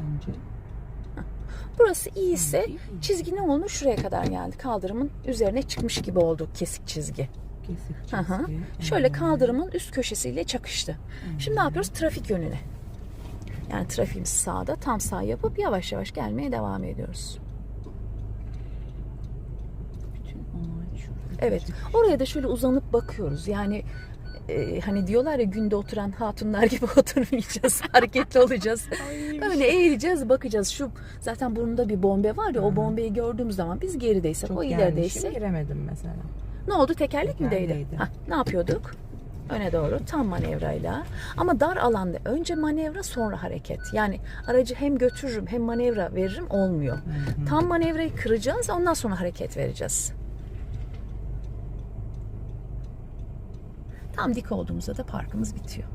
Bence. Burası iyiyse çizgi ne olmuş? Şuraya kadar geldi. Kaldırımın üzerine çıkmış gibi oldu kesik çizgi. Kesik çizgi. Şöyle Hmm. kaldırımın üst köşesiyle çakıştı. Şimdi ne yapıyoruz? Trafik yönüne. Yani trafiğimiz sağda tam sağ yapıp yavaş yavaş gelmeye devam ediyoruz. Evet. Oraya da şöyle uzanıp bakıyoruz. Yani e, hani diyorlar ya günde oturan hatunlar gibi oturmayacağız. Hareketli olacağız. Böyle eğileceğiz, bakacağız. Şu zaten burnunda bir bombe var ya o bombeyi gördüğümüz zaman biz gerideysek, Çok o ilerideyse giremedim mesela. ne oldu? Tekerlek mi değdi? Hah, ne yapıyorduk? Öne doğru tam manevrayla. Ama dar alanda önce manevra sonra hareket. Yani aracı hem götürürüm hem manevra veririm olmuyor. Tam manevrayı kıracağız ondan sonra hareket vereceğiz. Tam dik olduğumuzda da parkımız bitiyor.